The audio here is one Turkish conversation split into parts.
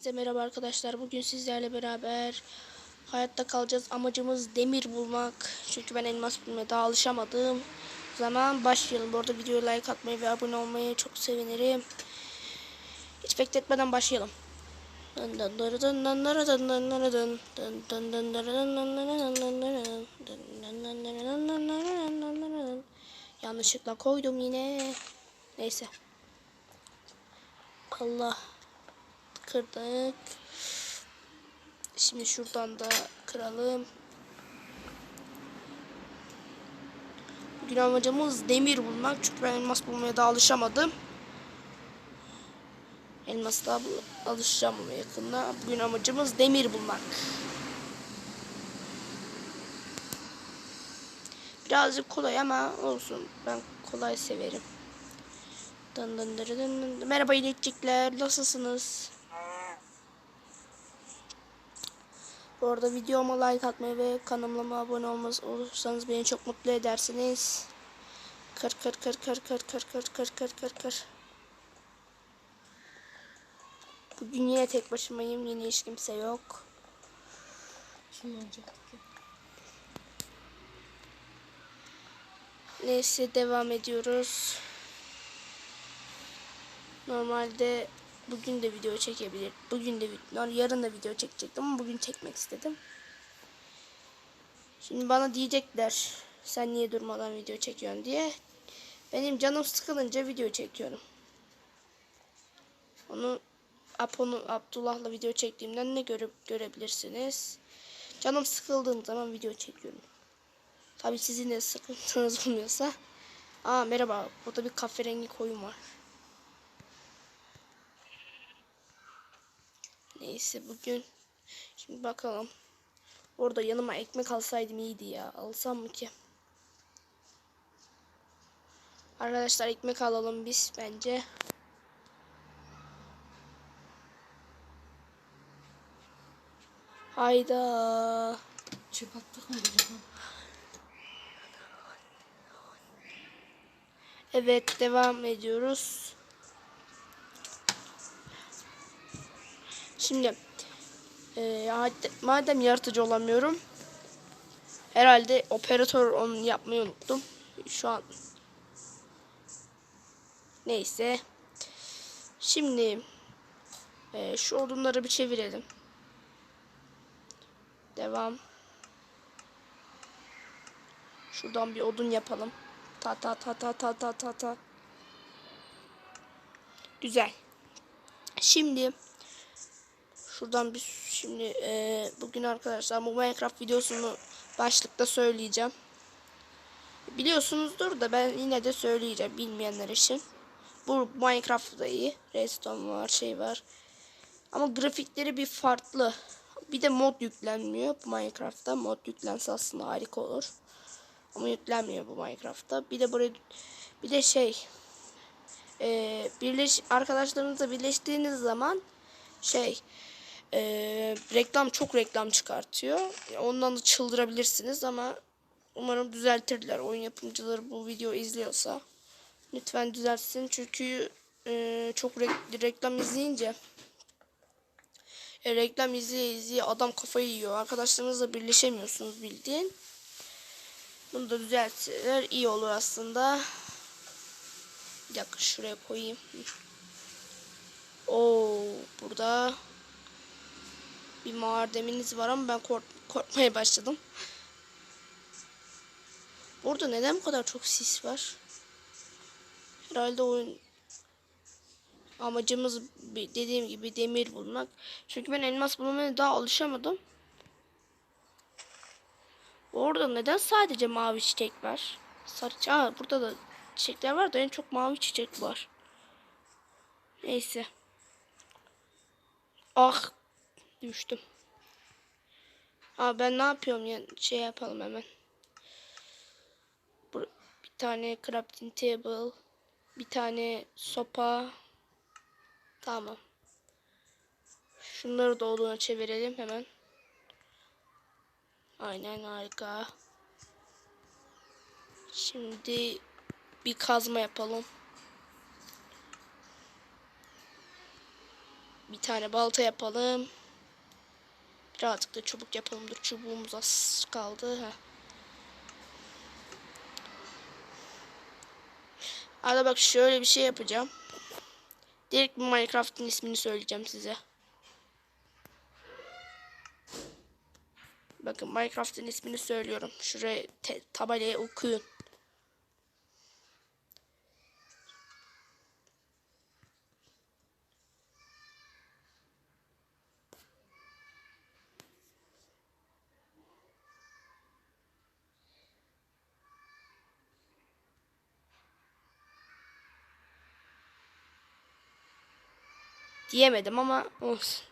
Size merhaba arkadaşlar. Bugün sizlerle beraber hayatta kalacağız. Amacımız demir bulmak. Çünkü ben elmas bulmaya daha alışamadım. Zaman başlayalım. Bu arada videoya like atmayı ve abone olmayı çok sevinirim. Hiç bekletmeden başlayalım. Yanlışlıkla koydum yine. Neyse. Allah kırdık. Şimdi şuradan da kıralım. Bugün amacımız demir bulmak. Çünkü ben elmas bulmaya daha alışamadım. Elmas bul- alışacağım ona yakında. Bugün amacımız demir bulmak. Birazcık kolay ama olsun. Ben kolay severim. Dın dın dırı dın dın. Merhaba iletecekler. Nasılsınız? Bu arada videoma like atmayı ve kanalıma abone olmaz olursanız beni çok mutlu edersiniz. Kır kır kır kır kır kır kır kır kır kır kır. Bugün yine tek başımayım. Yine hiç kimse yok. Kim olacaktı ki? Neyse devam ediyoruz. Normalde bugün de video çekebilir. Bugün de yarın da video çekecektim ama bugün çekmek istedim. Şimdi bana diyecekler sen niye durmadan video çekiyorsun diye. Benim canım sıkılınca video çekiyorum. Onu Apo'nu Abdullah'la video çektiğimden ne görüp görebilirsiniz. Canım sıkıldığım zaman video çekiyorum. Tabii sizin de sıkıntınız olmuyorsa. Aa merhaba. Burada bir kahverengi koyun var. Neyse bugün şimdi bakalım. Orada yanıma ekmek alsaydım iyiydi ya. Alsam mı ki? Arkadaşlar ekmek alalım biz bence. Hayda. Çöp attık mı acaba? Evet devam ediyoruz. Şimdi e, madem yaratıcı olamıyorum herhalde operatör onu yapmayı unuttum. Şu an neyse. Şimdi e, şu odunları bir çevirelim. Devam. Şuradan bir odun yapalım. Ta ta ta ta ta ta ta ta. Güzel. Şimdi şuradan bir şimdi e, bugün arkadaşlar bu Minecraft videosunu başlıkta söyleyeceğim. Biliyorsunuzdur da ben yine de söyleyeceğim bilmeyenler için. Bu Minecraft'ta iyi. Redstone var, şey var. Ama grafikleri bir farklı. Bir de mod yüklenmiyor bu Minecraft'ta. Mod yüklense aslında harika olur. Ama yüklenmiyor bu Minecraft'ta. Bir de buraya bir de şey e, birleş arkadaşlarınızla birleştiğiniz zaman şey e, reklam çok reklam çıkartıyor. Ondan da çıldırabilirsiniz ama umarım düzeltirler. Oyun yapımcıları bu video izliyorsa lütfen düzeltsin çünkü e, çok re- reklam izleyince e, reklam izleye izleye adam kafayı yiyor. Arkadaşlarınızla birleşemiyorsunuz bildiğin. Bunu da düzeltseler iyi olur aslında. Bir dakika şuraya koyayım. Oo burada bir mağara deminiz var ama ben kork korkmaya başladım. Burada neden bu kadar çok sis var? Herhalde oyun amacımız dediğim gibi demir bulmak. Çünkü ben elmas bulmaya daha alışamadım. Orada neden sadece mavi çiçek var? Sarı Aa, burada da çiçekler var da en çok mavi çiçek var. Neyse. Ah düştüm. Aa ben ne yapıyorum ya şey yapalım hemen. Bir tane crafting table, bir tane sopa. Tamam. Şunları da olduğuna çevirelim hemen. Aynen harika. Şimdi bir kazma yapalım. Bir tane balta yapalım. Birazcık da çubuk yapalım. Dur çubuğumuz az kaldı. Heh. Arada bak şöyle bir şey yapacağım. Direkt Minecraft'ın ismini söyleyeceğim size. Bakın Minecraft'ın ismini söylüyorum. Şuraya tabelaya okuyun. Diyemedim ama olsun.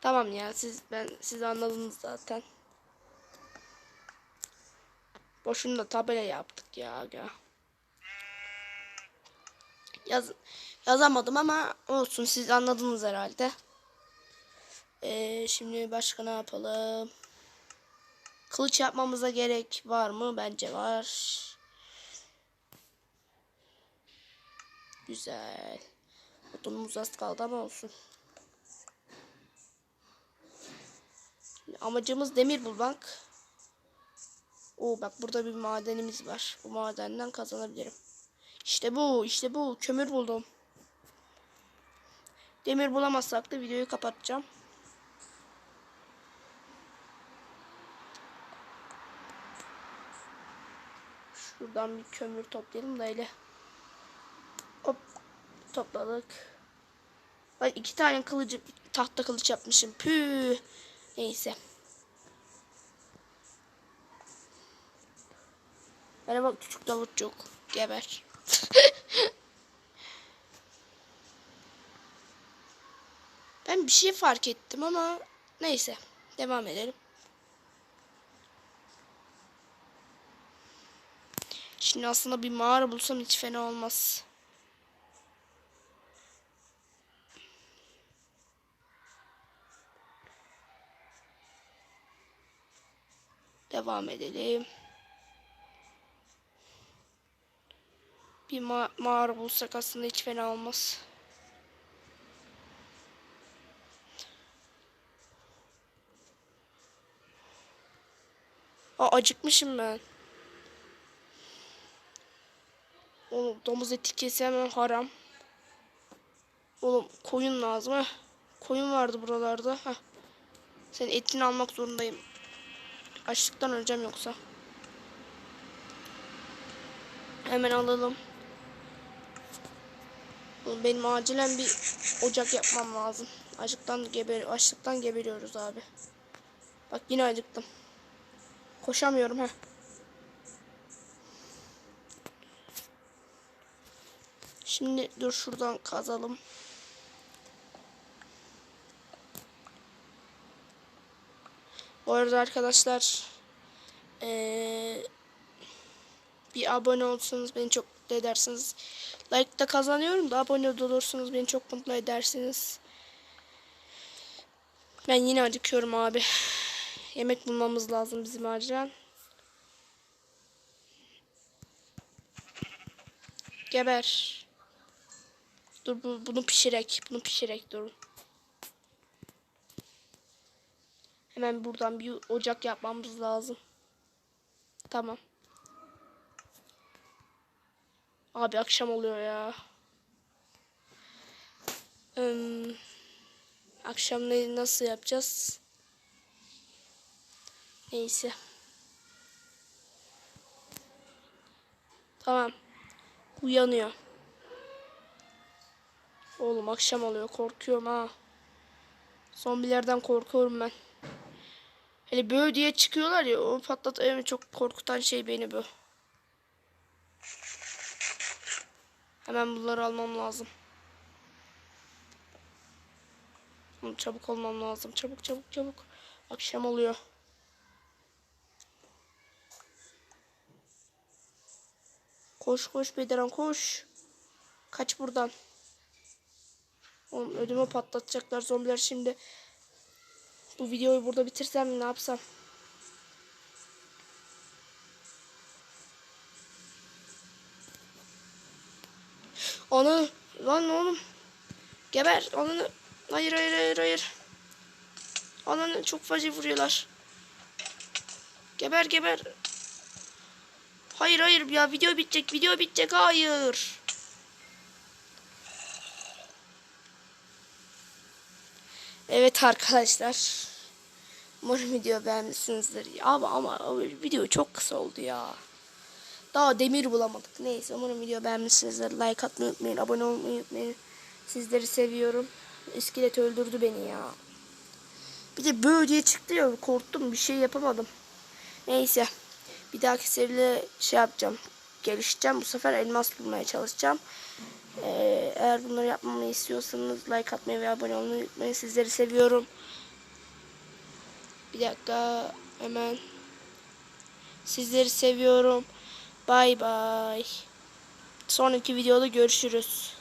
Tamam ya siz ben siz anladınız zaten. Boşuna da tabela yaptık ya. aga. Yaz, yazamadım ama olsun siz anladınız herhalde. Ee, şimdi başka ne yapalım? Kılıç yapmamıza gerek var mı? Bence var. Güzel. Odunumuz az kaldı ama olsun. Amacımız demir bulmak. Oo bak burada bir madenimiz var. Bu madenden kazanabilirim. İşte bu, işte bu. Kömür buldum. Demir bulamazsak da videoyu kapatacağım. Şuradan bir kömür toplayalım da öyle. Hop topladık. Bak iki tane kılıcı tahta kılıç yapmışım. Püh. Neyse. Merhaba küçük davutçuk. Geber. ben bir şey fark ettim ama neyse. Devam edelim. Şimdi aslında bir mağara bulsam hiç fena olmaz. Devam edelim. Bir ma mağara bulsak aslında hiç fena olmaz. Aa, acıkmışım ben. Oğlum domuz eti kesemem haram. Oğlum koyun lazım ha. Koyun vardı buralarda. Heh. Senin etini almak zorundayım. Açlıktan öleceğim yoksa. Hemen alalım. Benim acilen bir ocak yapmam lazım. Açlıktan geber açlıktan geberiyoruz abi. Bak yine acıktım. Koşamıyorum ha. Şimdi dur şuradan kazalım. Bu arada arkadaşlar eee, bir abone olursanız beni çok mutlu edersiniz. Like da kazanıyorum da abone de olursanız beni çok mutlu edersiniz. Ben yine acıkıyorum abi. Yemek bulmamız lazım bizim acilen. Geber. Dur bu, bunu pişirek. Bunu pişirek durun. Hemen buradan bir ocak yapmamız lazım. Tamam. Abi akşam oluyor ya. Hmm, akşam ne nasıl yapacağız? Neyse. Tamam. Uyanıyor. Oğlum akşam oluyor. Korkuyorum ha. Zombilerden korkuyorum ben. Hele böyle diye çıkıyorlar ya. O patlat en çok korkutan şey beni bu. Hemen bunları almam lazım. Hı, Çabuk olmam lazım. Çabuk çabuk çabuk. Akşam oluyor. Koş koş Bediran koş. Kaç buradan. Oğlum ödümü patlatacaklar zombiler şimdi. Bu videoyu burada bitirsem ne yapsam? Onu lan oğlum. Geber onu Hayır hayır hayır hayır. Anan çok fazla vuruyorlar. Geber geber. Hayır hayır ya video bitecek video bitecek hayır. Evet arkadaşlar. Umarım video beğenmişsinizdir. Ama ama video çok kısa oldu ya. Daha demir bulamadık. Neyse umarım video beğenmişsinizdir. Like atmayı unutmayın. Abone olmayı unutmayın. Sizleri seviyorum. İskelet öldürdü beni ya. Bir de böyle çıktı ya korktum bir şey yapamadım. Neyse. Bir dahaki seride şey yapacağım. Gelişeceğim. Bu sefer elmas bulmaya çalışacağım. Ee, eğer bunları yapmamı istiyorsanız like atmayı ve abone olmayı unutmayın. Sizleri seviyorum. Bir dakika hemen. Sizleri seviyorum. Bay bay. Sonraki videoda görüşürüz.